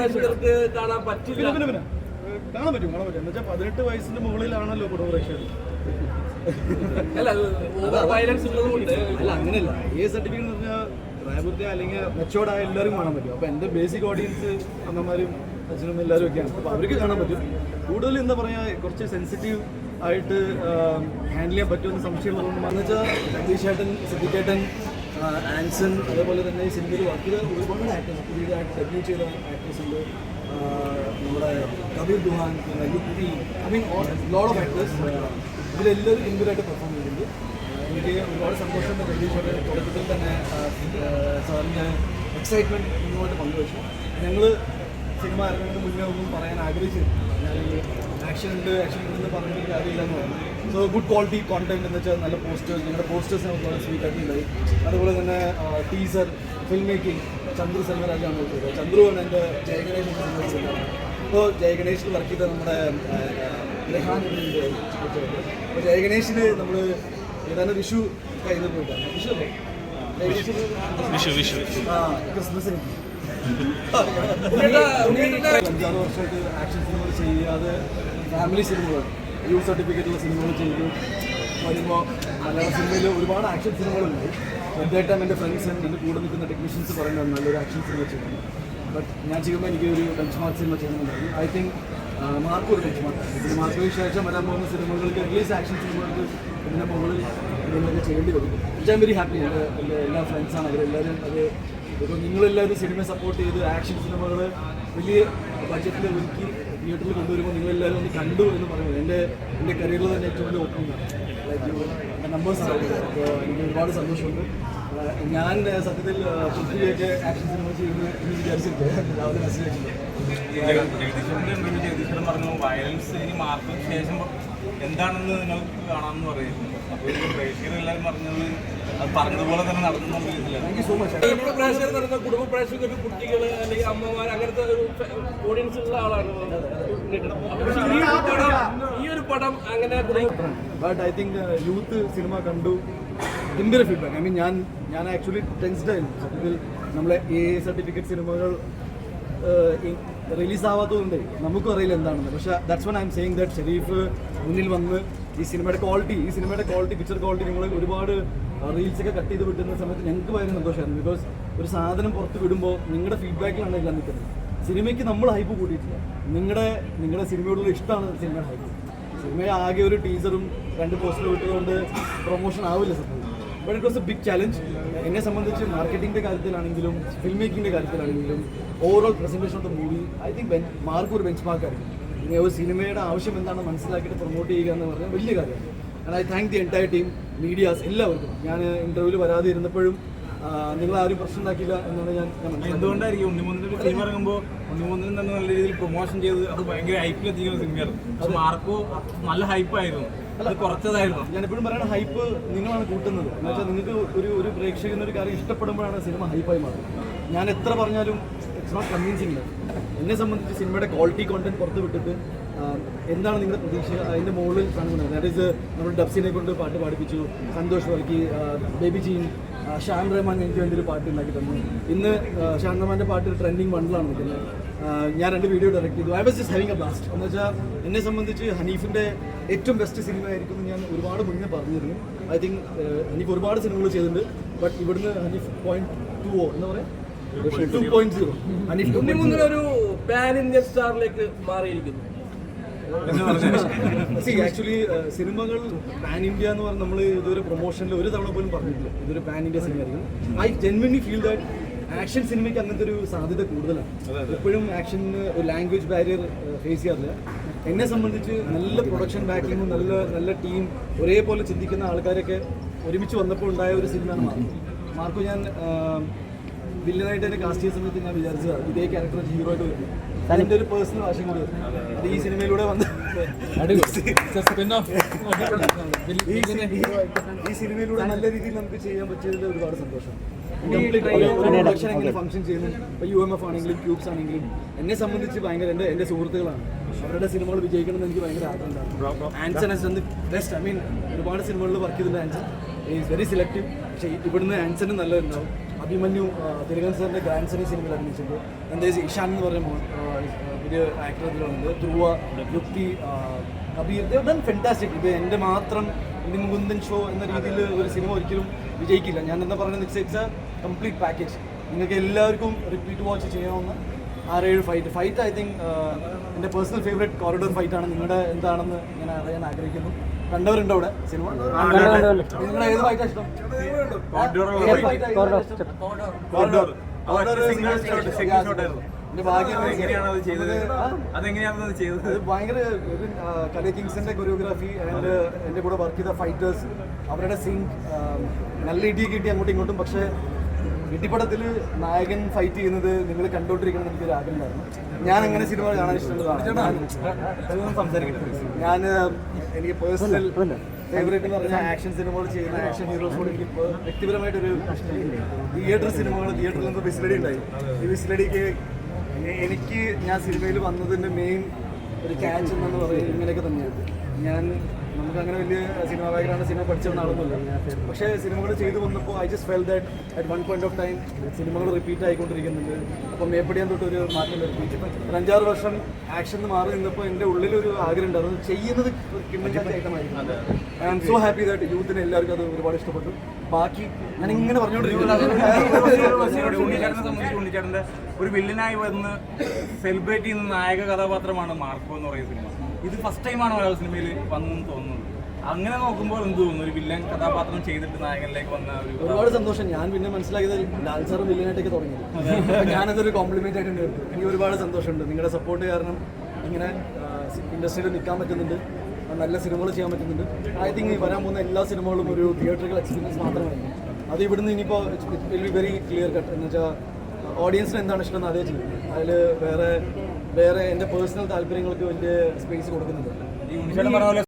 പ്രേക്ഷകർക്ക് കാണാൻ പറ്റില്ല. പിന്നെ പിന്നെ പിന്നെ. കാണാൻ പറ്റും കാണാൻ പറ്റും. എന്ന് വെച്ചാൽ പതിനെട്ട് വയസ്സിന്റെ മുകളിലാണല്ലോ കുടുംബ പ്രേക്ഷകർ. അല്ല ഓവർ വയലൻസ് ഉള്ളതുകൊണ്ട്. അല്ല അങ്ങനെയല്ല. ഏ സർട്ടിഫിക്കറ്റ് എന്ന് പറഞ്ഞാൽ പ്രായപൂർത്തി അല്ലെങ്കിൽ മെച്ചോർഡായ എല്ലാവരും കാണാൻ പറ്റും. അപ്പോൾ എന്റെ ബേസിക് ഓഡിയൻസ് അമ്മമാരും അച്ഛനും എല്ലാവരും ഒക്കെയാണ്. അപ്പോൾ അവർക്ക് കാണാൻ പറ്റും. കൂടുതൽ എന്താ പറയുക കുറച്ച് സെൻസിറ്റീവ് ആയിട്ട് ഹാൻഡിൽ ചെയ്യാൻ പറ്റുമെന്ന് സംശയമുള്ളതുകൊണ്ട് എന്ന് വെച്ചാൽ ജഗദീഷ് ഏട്ടൻ സിദ്ദിഖേട്ടൻ ആൻസൺ അതേപോലെ തന്നെ ഈ സിനിമയിൽ വർക്ക് ചെയ്ത ഒരുപാട് ആക്ടേഴ്സ് പുതിയതായിട്ട് ഡെബ്യൂ ചെയ്ത ആക്ടേഴ്സ് ഉണ്ട്. നമ്മുടെ കബീർ ദുഹാൻ യുക്തി. I mean all load of actors ഇതിലെല്ലാവരും ഗംഭീരമായിട്ട് പെർഫോം ചെയ്തിട്ടുണ്ട്. എനിക്ക് ഒരുപാട് സന്തോഷമുണ്ട് ജഗദീഷോടെ തുടക്കത്തിൽ തന്നെ സാറിന്റെ എക്സൈറ്റ്മെന്റ് ഇങ്ങോട്ട് പങ്കുവച്ചു. ഞങ്ങൾ സിനിമ ഇറങ്ങുന്നതിന് മുന്നേ ഒന്നും പറയാൻ ആഗ്രഹിച്ചിരുന്നു ഞാൻ ആക്ഷൻ ഉണ്ട്. ആക്ഷൻ ഉണ്ടെന്ന് പറഞ്ഞിട്ട് കാര്യമില്ലെന്ന് പറഞ്ഞു സോ ഗുഡ് ക്വാളിറ്റി കോണ്ടന്റ് എന്ന് വെച്ചാൽ നല്ല പോസ്റ്റേഴ്സ് ഞങ്ങളുടെ പോസ്റ്റേഴ്സ് നമുക്ക് വളരെ സ്വീറ്റ് ആയിട്ടുണ്ടായി അതുപോലെ തന്നെ ടീസർ ഫിലിം മേക്കിംഗ് ചന്ദ്രു സെൽവരാജാണ് ചെയ്തത്. ചന്ദ്രുവാണ് എന്റെ ജയഗണേഷ് സിനിമ ചെയ്തത് അപ്പോൾ ജയഗണേഷിൽ വർക്ക് ചെയ്ത നമ്മുടെ ഗ്രഹാൻ അപ്പോൾ ജയഗണേഷിന് നമ്മൾ ഏതാണ്ട് വിഷു കഴിഞ്ഞ് പോയിട്ടാണ്. വിഷു അല്ലേ? ജയഗണേഷിന് വിഷു വിഷു. ആ ക്രിസ്മസിന് അഞ്ചാറ് വർഷമായിട്ട് ആക്ഷൻ സിനിമകൾ ചെയ്യാതെ ഫാമിലി സിനിമകൾ യൂത്ത് സർട്ടിഫിക്കറ്റുള്ള സിനിമകൾ ചെയ്തു. വരുമ്പോൾ മലയാള സിനിമയിൽ ഒരുപാട് ആക്ഷൻ സിനിമകളുണ്ട് എന്തായിട്ടും എന്റെ ഫ്രണ്ട്സ് എന്റെ കൂടെ നിൽക്കുന്ന ടെക്നീഷ്യൻസ് പറയുന്നത് നല്ലൊരു ആക്ഷൻ സിനിമ ചെയ്യണം. ബട്ട് ഞാൻ ചെയ്യുമ്പോൾ എനിക്ക് ഒരു ബെഞ്ച് മാർക്ക് സിനിമ ചെയ്യണമെന്നുണ്ടായിരുന്നു ഐ തിങ്ക് മാർക്ക് ഒരു ബെഞ്ച് മാർക്ക് ഇതിന് മാർക്കിന് ശേഷം വരാൻ പോകുന്ന സിനിമകൾക്ക് അറ്റ്ലീസ്റ്റ് ആക്ഷൻ സിനിമകൾക്ക് ഇതിന്റെ മുകളിൽ ഇതിനൊക്കെ ചെയ്യേണ്ടി വരും. ഐ എം വെരി ഹാപ്പി എന്റെ എന്റെ എല്ലാ ഫ്രണ്ട്സാണ് അവരെല്ലാവരും അത് ഇപ്പോൾ നിങ്ങളെല്ലാവരും സിനിമയെ സപ്പോർട്ട് ചെയ്ത് ആക്ഷൻ സിനിമകൾ വലിയ ബഡ്ജറ്റിൽ ഒരുക്കി തിയേറ്ററിൽ കൊണ്ടുവരുമ്പോൾ നിങ്ങളെല്ലാവരും ഒന്ന് കണ്ടു എന്ന് പറയുന്നത് എന്റെ എന്റെ കരിയറിൽ തന്നെ ഏറ്റവും വലിയ ഓപ്പണിംഗ് നമ്പേഴ്സ് അപ്പോൾ എനിക്ക് ഒരുപാട് സന്തോഷമുണ്ട്. ഞാൻ സത്യത്തിൽ പൃഥ്വിയൊക്കെ ആക്ഷൻ സിനിമ ചെയ്യുന്നു എന്ന് വിചാരിച്ചിട്ട് രാവിലെ മെസ്സേജ് അയച്ചിട്ടുണ്ട് ജഗദീശ്വരൻ പറഞ്ഞു വയലൻസ് ഇനി മാർക്കിന് ശേഷം എന്താണെന്ന് നിങ്ങൾക്ക് കാണാമെന്ന് പറയുന്നു. അപ്പോൾ പ്രേക്ഷകരെല്ലാവരും പറഞ്ഞത് അത് പറഞ്ഞതുപോലെ തന്നെ താങ്ക് സോ മച്ച് പ്രേക്ഷകർ നടന്ന കുടുംബ പ്രേക്ഷകർ കുട്ടികൾ അല്ലെങ്കിൽ അമ്മമാർ അങ്ങനത്തെ ഒരു ഓഡിയൻസ് ഉള്ള ആളാണ് ഈ ഒരു പടം അങ്ങനെ ബട്ട് ഐ തിങ്ക് യൂത്ത് സിനിമ കണ്ടു. ഗംഭീര ഫീഡ്ബാക്ക് ഐ മീൻ ഞാൻ ഞാൻ ആക്ച്വലി ടെൻസ്ഡ് ആയിരുന്നു സത്യത്തിൽ നമ്മളെ എ സർട്ടിഫിക്കറ്റ് സിനിമകൾ റിലീസ് ആവാത്തതുകൊണ്ട് നമുക്കും അറിയില്ല എന്താണെന്ന്. പക്ഷേ that's one I'm saying that Shareef മുന്നിൽ വന്ന് ഈ സിനിമയുടെ ക്വാളിറ്റി ഈ സിനിമയുടെ ക്വാളിറ്റി പിക്ചർ ക്വാളിറ്റി നിങ്ങൾ ഒരുപാട് റീൽസൊക്കെ കട്ട് ചെയ്ത് വിട്ടുന്ന സമയത്ത് ഞങ്ങൾക്ക് ഭയങ്കര സന്തോഷമായിരുന്നു. ബിക്കോസ് ഒരു സാധനം പുറത്ത് വിടുമ്പോൾ നിങ്ങളുടെ ഫീഡ്ബാക്കിലാണ് എല്ലാം നിൽക്കുന്നത്. സിനിമയ്ക്ക് നമ്മൾ ഹൈപ്പ് കൂട്ടിയിട്ടില്ല. നിങ്ങളുടെ നിങ്ങളുടെ സിനിമയോടുള്ള ഇഷ്ടമാണ് സിനിമയുടെ ഹൈപ്പ് സിനിമയെ ആകെ ഒരു ടീച്ചറും രണ്ട് പോസ്റ്റർ വിട്ടതുകൊണ്ട് പ്രൊമോഷൻ ആവില്ല സത്യം but it was a big challenge എന്നെ സംബന്ധിച്ച് മാർക്കറ്റിംഗിന്റെ കാര്യത്തിലാണെങ്കിലും ഫിലിം മേക്കിങ്ങിന്റെ കാര്യത്തിലാണെങ്കിലും overall presentation of the movie I think mark ഒരു ബെഞ്ച് മാർക്ക് ആയിരിക്കും ഒരു സിനിമയുടെ ആവശ്യം എന്താണെന്ന് മനസ്സിലാക്കിയിട്ട് പ്രൊമോട്ട് ചെയ്യുക എന്ന് പറഞ്ഞാൽ വലിയ കാര്യമാണ്. And I thank the entire team medias എല്ലാവർക്കും. ഞാൻ ഇന്റർവ്യൂവിൽ വരാതെ ഇരുന്നപ്പോഴും നിങ്ങൾ ആരും പ്രശ്നം ഉണ്ടാക്കില്ല എന്നാണ് ഞാൻ എന്തുകൊണ്ടായിരിക്കും ഉണ്ണിമൂന്നിന്റെ സിനിമ ഇറങ്ങുമ്പോൾ ഉണ്ണിമൂന്നിന് തന്നെ നല്ല രീതിയിൽ പ്രൊമോഷൻ ചെയ്ത് അത് ഭയങ്കര ഹൈപ്പിലെത്തിക്കുന്ന സിനിമയായിരുന്നു പക്ഷെ മാർക്കോ നല്ല ഹൈപ്പായിരുന്നു അത് കുറച്ചതായിരുന്നു. ഞാൻ എപ്പോഴും പറയുന്ന ഹൈപ്പ് നിങ്ങളാണ് കൂട്ടുന്നത്. എന്ന് വെച്ചാൽ നിങ്ങൾക്ക് ഒരു ഒരു പ്രേക്ഷകൻ ഒരു കാര്യം ഇഷ്ടപ്പെടുമ്പോഴാണ് സിനിമ ഹൈപ്പായി മാറുന്നത്. ഞാൻ എത്ര പറഞ്ഞാലും ഇറ്റ്സ് നോട്ട് കൺവിൻസിങ് എന്നെ സംബന്ധിച്ച് സിനിമയുടെ ക്വാളിറ്റി കോണ്ടന്റ് പുറത്ത് വിട്ടിട്ട് എന്താണ് നിങ്ങളുടെ പ്രതീക്ഷ? അതിന്റെ മുകളിൽ കാണുന്നത് ദാറ്റ് ഈസ് നമ്മൾ ഡബ്സിനെ കൊണ്ട് പാട്ട് പാടിപ്പിച്ചു. സന്തോഷ് വർക്കി ബേബി ജീൻ ഷാൻ റഹ്മാൻ എനിക്ക് വേണ്ടി ഒരു പാട്ട് ഉണ്ടാക്കി തന്നു. ഇന്ന് ഷാൻ റഹ്മാന്റെ പാട്ട് ട്രെൻഡിങ് വണ്ടിലാണ് നിൽക്കുന്നത് ഞാൻ രണ്ട് വീഡിയോ ഡയറക്ട് ചെയ്തു. I was just having a blast എന്ന് വെച്ചാൽ എന്നെ സംബന്ധിച്ച് ഹനീഫിന്റെ ഏറ്റവും ബെസ്റ്റ് സിനിമ ആയിരിക്കും എന്ന് ഞാൻ ഒരുപാട് മുന്നേ പറഞ്ഞിരുന്നു. ഐ തിങ്ക് ഹനീഫ് ഒരുപാട് സിനിമകൾ ചെയ്തിട്ടുണ്ട്. ബട്ട് ഇവിടുന്ന് ഹനീഫ് പോയിന്റ് ടു ഓ എന്താ പറയുക ടു പോയിന്റ് സീറോ ഹനീഫ് ടു ഉണ്ണിമുന്നിൽ ഒരു പാൻ ഇന്ത്യൻ സ്റ്റാറിലേക്ക് മാറിയിരിക്കുന്നു. സി ആക്ച്വലി സിനിമകൾ പാൻ ഇന്ത്യ എന്ന് പറഞ്ഞാൽ നമ്മൾ ഇതൊരു പ്രൊമോഷനിൽ ഒരു തവണ പോലും പറഞ്ഞിട്ടില്ല. ഇതൊരു പാൻ ഇന്ത്യ സിനിമ ആയിരിക്കും. I genuinely feel that action സിനിമയ്ക്ക് അങ്ങനത്തെ ഒരു സാധ്യത കൂടുതലാണ്. എപ്പോഴും ആക്ഷന് ഒരു ലാംഗ്വേജ് ബാരിയർ ഫേസ് ചെയ്യാറില്ല. എന്നെ സംബന്ധിച്ച് നല്ല പ്രൊഡക്ഷൻ ബാക്കിങ്ങും നല്ല നല്ല ടീം ഒരേപോലെ ചിന്തിക്കുന്ന ആൾക്കാരൊക്കെ ഒരുമിച്ച് വന്നപ്പോൾ ഉണ്ടായ ഒരു സിനിമയാണ് മാർക്കോ. മാർക്കോ ഞാൻ വില്ലനായിട്ട് തന്നെ കാസ്റ്റ് ചെയ്ത സമയത്ത് ഞാൻ വിചാരിച്ചതാണ് ഇതേ ക്യാരക്ടർ ഹീറോ ആയിട്ട് വരുന്നത് അതിന്റെ ഒരു പേഴ്സണൽ വാശം കൂടി വരുന്നത് അത് ഈ സിനിമയിലൂടെ വന്ന് ഈ സിനിമയിലൂടെ നല്ല രീതിയിൽ നമുക്ക് ചെയ്യാൻ പറ്റിയതിൽ ഒരുപാട് സന്തോഷം. ഫംഗ്ഷൻ ചെയ്യുന്നു യു എം എഫ് ആണെങ്കിലും ക്യൂബ്സ് ആണെങ്കിലും എന്നെ സംബന്ധിച്ച് ഭയങ്കര എന്റെ എന്റെ സുഹൃത്തുക്കളാണ്. അവരുടെ സിനിമകൾ വിജയിക്കണം എന്ന് എനിക്ക് ഭയങ്കര ആഗ്രഹമുണ്ടായിരുന്നു Anson has the best I mean ഒരുപാട് സിനിമകളിൽ വർക്ക് ചെയ്തിട്ടുണ്ട് ആൻസൺ ഈസ് വെരി സെലക്റ്റീവ് പക്ഷേ ഇവിടുന്ന് ആൻസനും നല്ലതുണ്ടാവും അഭിമന്യു തിരുകൻ സാറിന്റെ ഗ്രാൻഡ് സണി സിനിമയിൽ അഭിനയിച്ചിട്ടുണ്ട്. എന്താ ഇഷാൻ എന്ന് പറയുന്ന പുതിയ ആക്ടർ ഇതിലുണ്ട്. ധ്രുവ യുക്തി കബീർ ദേവ് ഡൺ ഫെന്റാസ്റ്റിക് ഇത് എന്റെ മാത്രം ഇതിന് മുകുന്ദൻ ഷോ എന്ന രീതിയിൽ ഒരു സിനിമ ഒരിക്കലും വിജയിക്കില്ല. ഞാൻ എന്താ പറയുന്നത് it's it's a complete package നിങ്ങൾക്ക് എല്ലാവർക്കും റിപ്പീറ്റ് വാച്ച് ചെയ്യാവുന്ന ആറേഴ് ഫൈറ്റ് ഫൈറ്റ് ഐ തിങ്ക് എന്റെ പേഴ്സണൽ ഫേവറേറ്റ് കോറിഡോർ ഫൈറ്റ് ആണ്. നിങ്ങളുടെ എന്താണെന്ന് ഞാൻ അറിയാൻ ആഗ്രഹിക്കുന്നു. കണ്ടവരുണ്ടോ അവിടെ? സിനിമ? നിങ്ങളുടെ ഏത് ഫൈറ്റാ ഇഷ്ടം? കോറിഡോർ ഭാഗ്യം ഭയങ്കര കലേ കിങ്സിന്റെ കൊറിയോഗ്രാഫി ആൻഡ് എന്റെ കൂടെ വർക്ക് ചെയ്ത ഫൈറ്റേഴ്സ് അവരുടെ സീൻ നല്ല ഇടി കിട്ടി അങ്ങോട്ടും ഇങ്ങോട്ടും. പക്ഷേ ഇടിപ്പടത്തിൽ നായകൻ ഫൈറ്റ് ചെയ്യുന്നത് നിങ്ങൾ കണ്ടോണ്ടിരിക്കണം എന്ന് എനിക്കൊരു ആഗ്രഹമായിരുന്നു ഞാൻ അങ്ങനെ സിനിമ കാണാൻ ഇഷ്ടമുള്ളതാണ് ഞാൻ എനിക്ക് പേഴ്സണൽ ഫേവറേറ്റ് എന്ന് പറഞ്ഞാൽ ആക്ഷൻ സിനിമകൾ ചെയ്യുന്ന ആക്ഷൻ ഹീറോസോട് എനിക്ക് ഇപ്പോൾ വ്യക്തിപരമായിട്ടൊരു തിയേറ്റർ സിനിമകൾ തിയേറ്ററിൽ നിന്ന് വിസിലടി ഉണ്ടായി. ഈ വിസിലടിക്ക് എനിക്ക് ഞാൻ സിനിമയിൽ വന്നതിന്റെ മെയിൻ ഒരു ക്യാച്ച് എന്നു പറയുന്നത് ഇങ്ങനെയൊക്കെ തന്നെയാണ് ഞാൻ നമുക്ക് അങ്ങനെ വലിയ സിനിമ ബാക്ക്ഗ്രൗണ്ട് സിനിമ പഠിച്ച ആളൊന്നുമില്ല. പക്ഷേ സിനിമകൾ ചെയ്തു വന്നപ്പോൾ I just fell that at one point of time സിനിമകൾ റിപ്പീറ്റ് ആയിക്കൊണ്ടിരിക്കുന്നുണ്ട്. അപ്പം മേപ്പടിയാൻ തൊട്ട് ഒരു മാറ്റം വരുത്തി അഞ്ചാറ് വർഷം ആക്ഷൻ മാറി നിന്നപ്പോൾ എന്റെ ഉള്ളിലൊരു ആഗ്രഹം ഉണ്ട് ഉണ്ടായിരുന്നു ചെയ്യുന്നത് I am so happy that യൂത്തിന് എല്ലാവർക്കും അത് ഒരുപാട് ഇഷ്ടപ്പെട്ടു. ബാക്കി ഞാൻ ഇങ്ങനെ പറഞ്ഞുകൊണ്ടിരിക്കുന്നു ഒരു വില്ലനായി വന്ന് സെലിബ്രേറ്റ് ചെയ്യുന്ന നായക കഥാപാത്രമാണ് മാർക്കോ എന്ന് പറയുന്ന സിനിമ ഇത് ഫസ്റ്റ് ടൈമാണ് മലയാള സിനിമയിൽ വന്നെന്ന് തോന്നുന്നത് അങ്ങനെ നോക്കുമ്പോൾ എന്ത് തോന്നുന്നു? ഒരു വില്ലൻ കഥാപാത്രം ചെയ്തിട്ട് നായകനിലേക്ക് വന്ന ഒരു ഒരുപാട് സന്തോഷം. ഞാൻ പിന്നെ മനസ്സിലാക്കിയത് ലാൽ സാറും വില്ലനായിട്ടൊക്കെ തുടങ്ങിയത്. ഞാനതൊരു കോംപ്ലിമെന്റ് ആയിട്ട് എടുത്തു എനിക്ക് ഒരുപാട് സന്തോഷമുണ്ട്. നിങ്ങളുടെ സപ്പോർട്ട് കാരണം ഇങ്ങനെ ഇൻഡസ്ട്രിയിൽ നിൽക്കാൻ പറ്റുന്നുണ്ട്. നല്ല സിനിമകൾ ചെയ്യാൻ പറ്റുന്നുണ്ട്. ഐ തിങ്ക് വരാൻ പോകുന്ന എല്ലാ സിനിമകളും ഒരു തിയേറ്ററിക്കൽ എക്സ്പീരിയൻസ് മാത്രമായിരിക്കും. അത് ഇവിടുന്ന് ഇനിയിപ്പോൾ will be very clear cut എന്ന് വെച്ചാൽ ഓഡിയൻസിന് എന്താണ് ഇഷ്ടം എന്ന് അതേ ചെയ്യും. അതിൽ വേറെ വേറെ എന്റെ പേഴ്സണൽ താല്പര്യങ്ങൾക്ക് വലിയ സ്പേസ് ഉണ്ണിച്ചേട്ടൻ പറഞ്ഞ പോലെ